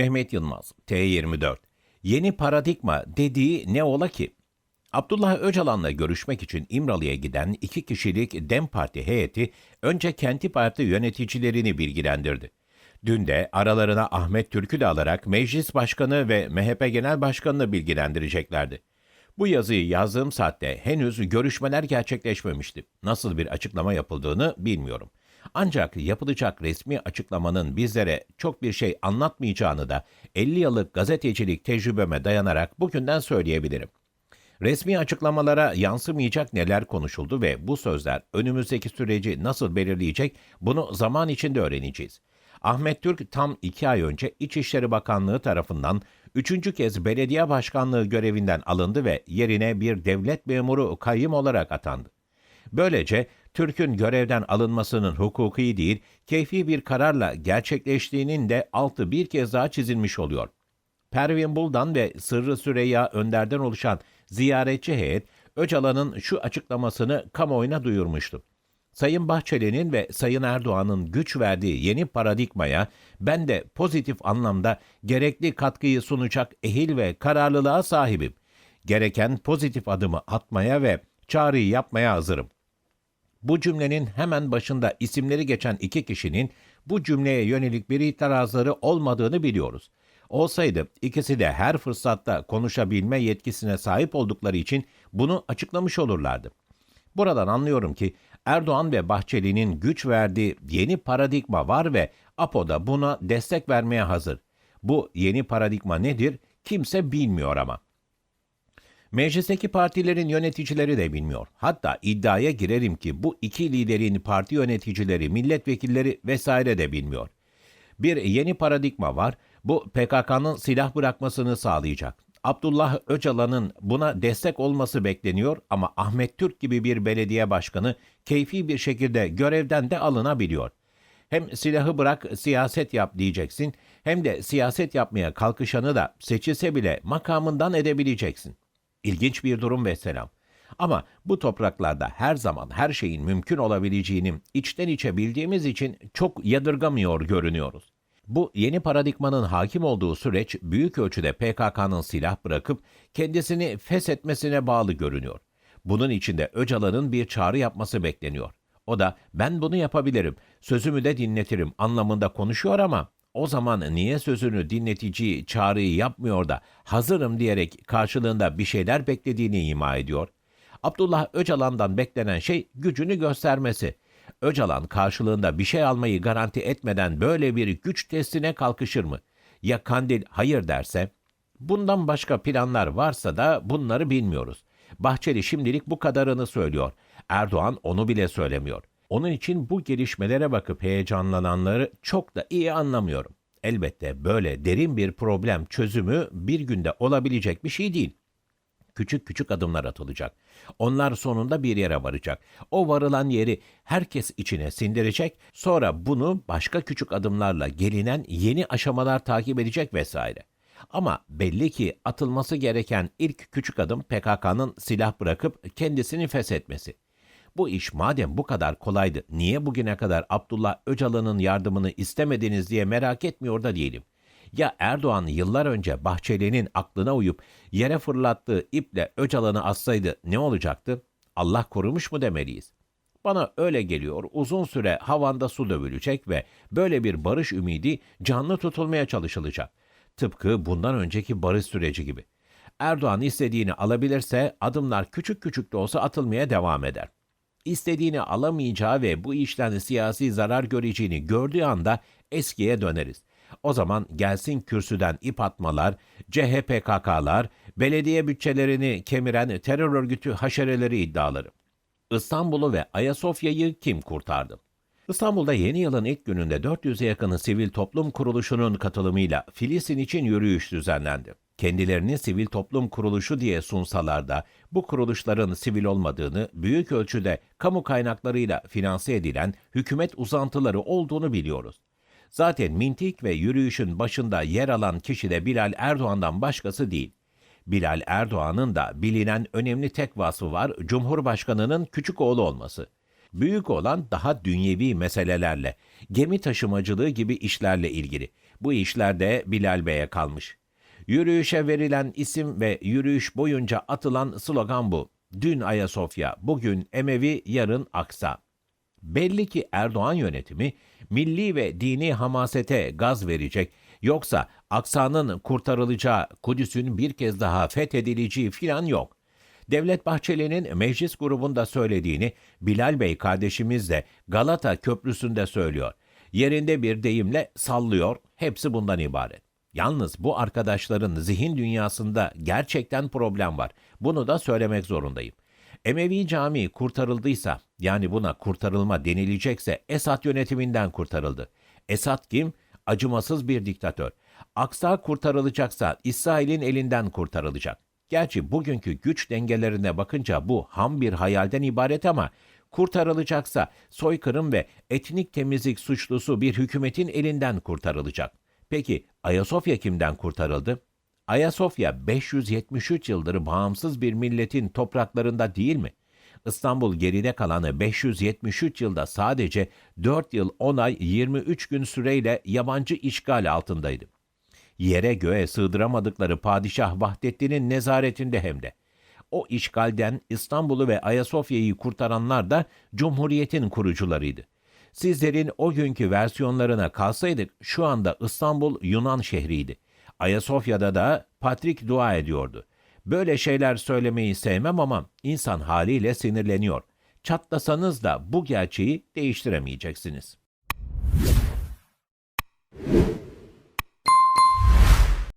Mehmet Yılmaz, T24. Yeni paradigma dediği ne ola ki? Abdullah Öcalan'la görüşmek için İmralı'ya giden iki kişilik DEM Parti heyeti önce kenti parti yöneticilerini bilgilendirdi. Dün de aralarına Ahmet Türk'ü de alarak meclis başkanı ve MHP genel başkanını bilgilendireceklerdi. Bu yazıyı yazdığım saatte henüz görüşmeler gerçekleşmemişti. Nasıl bir açıklama yapıldığını bilmiyorum. Ancak yapılacak resmi açıklamanın bizlere çok bir şey anlatmayacağını da 50 yıllık gazetecilik tecrübeme dayanarak bugünden söyleyebilirim. Resmi açıklamalara yansımayacak neler konuşuldu ve bu sözler önümüzdeki süreci nasıl belirleyecek bunu zaman içinde öğreneceğiz. Ahmet Türk tam iki ay önce İçişleri Bakanlığı tarafından üçüncü kez belediye başkanlığı görevinden alındı ve yerine bir devlet memuru kayyım olarak atandı. Böylece Türk'ün görevden alınmasının hukuki değil, keyfi bir kararla gerçekleştiğinin de altı bir kez daha çizilmiş oluyor. Pervin Buldan ve Sırrı Süreyya Önder'den oluşan ziyaretçi heyet, Öcalan'ın şu açıklamasını kamuoyuna duyurmuştu. Sayın Bahçeli'nin ve Sayın Erdoğan'ın güç verdiği yeni paradigmaya ben de pozitif anlamda gerekli katkıyı sunacak ehil ve kararlılığa sahibim. Gereken pozitif adımı atmaya ve çağrıyı yapmaya hazırım. Bu cümlenin hemen başında isimleri geçen iki kişinin bu cümleye yönelik bir itirazları olmadığını biliyoruz. Olsaydı ikisi de her fırsatta konuşabilme yetkisine sahip oldukları için bunu açıklamış olurlardı. Buradan anlıyorum ki Erdoğan ve Bahçeli'nin güç verdiği yeni paradigma var ve APO da buna destek vermeye hazır. Bu yeni paradigma nedir? Kimse bilmiyor ama. Meclisteki partilerin yöneticileri de bilmiyor. Hatta iddiaya girerim ki bu iki liderin parti yöneticileri, milletvekilleri vesaire de bilmiyor. Bir yeni paradigma var. Bu PKK'nın silah bırakmasını sağlayacak. Abdullah Öcalan'ın buna destek olması bekleniyor ama Ahmet Türk gibi bir belediye başkanı keyfi bir şekilde görevden de alınabiliyor. Hem silahı bırak siyaset yap diyeceksin hem de siyaset yapmaya kalkışanı da seçilse bile makamından edebileceksin. İlginç bir durum ve selam. Ama bu topraklarda her zaman her şeyin mümkün olabileceğini içten içe bildiğimiz için çok yadırgamıyor görünüyoruz. Bu yeni paradigmanın hakim olduğu süreç büyük ölçüde PKK'nın silah bırakıp kendisini feshetmesine bağlı görünüyor. Bunun içinde Öcalan'ın bir çağrı yapması bekleniyor. O da ben bunu yapabilirim, sözümü de dinletirim anlamında konuşuyor ama o zaman niye sözünü dinletici çağrıyı yapmıyor da hazırım diyerek karşılığında bir şeyler beklediğini ima ediyor? Abdullah Öcalan'dan beklenen şey gücünü göstermesi. Öcalan karşılığında bir şey almayı garanti etmeden böyle bir güç testine kalkışır mı? Ya Kandil hayır derse? Bundan başka planlar varsa da bunları bilmiyoruz. Bahçeli şimdilik bu kadarını söylüyor. Erdoğan onu bile söylemiyor. Onun için bu gelişmelere bakıp heyecanlananları çok da iyi anlamıyorum. Elbette böyle derin bir problem çözümü bir günde olabilecek bir şey değil. Küçük küçük adımlar atılacak. Onlar sonunda bir yere varacak. O varılan yeri herkes içine sindirecek. Sonra bunu başka küçük adımlarla gelinen yeni aşamalar takip edecek vesaire. Ama belli ki atılması gereken ilk küçük adım PKK'nın silah bırakıp kendisini feshetmesi. Bu iş madem bu kadar kolaydı, niye bugüne kadar Abdullah Öcalan'ın yardımını istemediniz diye merak etmiyor da değilim. Ya Erdoğan yıllar önce Bahçeli'nin aklına uyup yere fırlattığı iple Öcalan'ı assaydı ne olacaktı? Allah korumuş mu demeliyiz? Bana öyle geliyor uzun süre havanda su dövülecek ve böyle bir barış ümidi canlı tutulmaya çalışılacak. Tıpkı bundan önceki barış süreci gibi. Erdoğan istediğini alabilirse adımlar küçük küçük de olsa atılmaya devam eder istediğini alamayacağı ve bu işten siyasi zarar göreceğini gördüğü anda eskiye döneriz. O zaman gelsin kürsüden ip atmalar, CHPKK'lar, belediye bütçelerini kemiren terör örgütü haşereleri iddiaları. İstanbul'u ve Ayasofya'yı kim kurtardı? İstanbul'da yeni yılın ilk gününde 400'e yakın sivil toplum kuruluşunun katılımıyla Filistin için yürüyüş düzenlendi. Kendilerini sivil toplum kuruluşu diye sunsalar da bu kuruluşların sivil olmadığını, büyük ölçüde kamu kaynaklarıyla finanse edilen hükümet uzantıları olduğunu biliyoruz. Zaten mintik ve yürüyüşün başında yer alan kişi de Bilal Erdoğan'dan başkası değil. Bilal Erdoğan'ın da bilinen önemli tek vasfı var, Cumhurbaşkanı'nın küçük oğlu olması. Büyük olan daha dünyevi meselelerle, gemi taşımacılığı gibi işlerle ilgili. Bu işler de Bilal Bey'e kalmış. Yürüyüşe verilen isim ve yürüyüş boyunca atılan slogan bu. Dün Ayasofya, bugün Emevi, yarın Aksa. Belli ki Erdoğan yönetimi milli ve dini hamasete gaz verecek. Yoksa Aksa'nın kurtarılacağı, Kudüs'ün bir kez daha fethedileceği filan yok. Devlet Bahçeli'nin meclis grubunda söylediğini Bilal Bey kardeşimiz de Galata Köprüsü'nde söylüyor. Yerinde bir deyimle sallıyor, hepsi bundan ibaret. Yalnız bu arkadaşların zihin dünyasında gerçekten problem var. Bunu da söylemek zorundayım. Emevi Camii kurtarıldıysa, yani buna kurtarılma denilecekse Esad yönetiminden kurtarıldı. Esad kim? Acımasız bir diktatör. Aksa kurtarılacaksa İsrail'in elinden kurtarılacak. Gerçi bugünkü güç dengelerine bakınca bu ham bir hayalden ibaret ama kurtarılacaksa soykırım ve etnik temizlik suçlusu bir hükümetin elinden kurtarılacak. Peki Ayasofya kimden kurtarıldı? Ayasofya 573 yıldır bağımsız bir milletin topraklarında değil mi? İstanbul geride kalanı 573 yılda sadece 4 yıl 10 ay 23 gün süreyle yabancı işgal altındaydı. Yere göğe sığdıramadıkları padişah Vahdettin'in nezaretinde hem de. O işgalden İstanbul'u ve Ayasofya'yı kurtaranlar da Cumhuriyet'in kurucularıydı. Sizlerin o günkü versiyonlarına kalsaydık şu anda İstanbul Yunan şehriydi. Ayasofya'da da Patrik dua ediyordu. Böyle şeyler söylemeyi sevmem ama insan haliyle sinirleniyor. Çatlasanız da bu gerçeği değiştiremeyeceksiniz.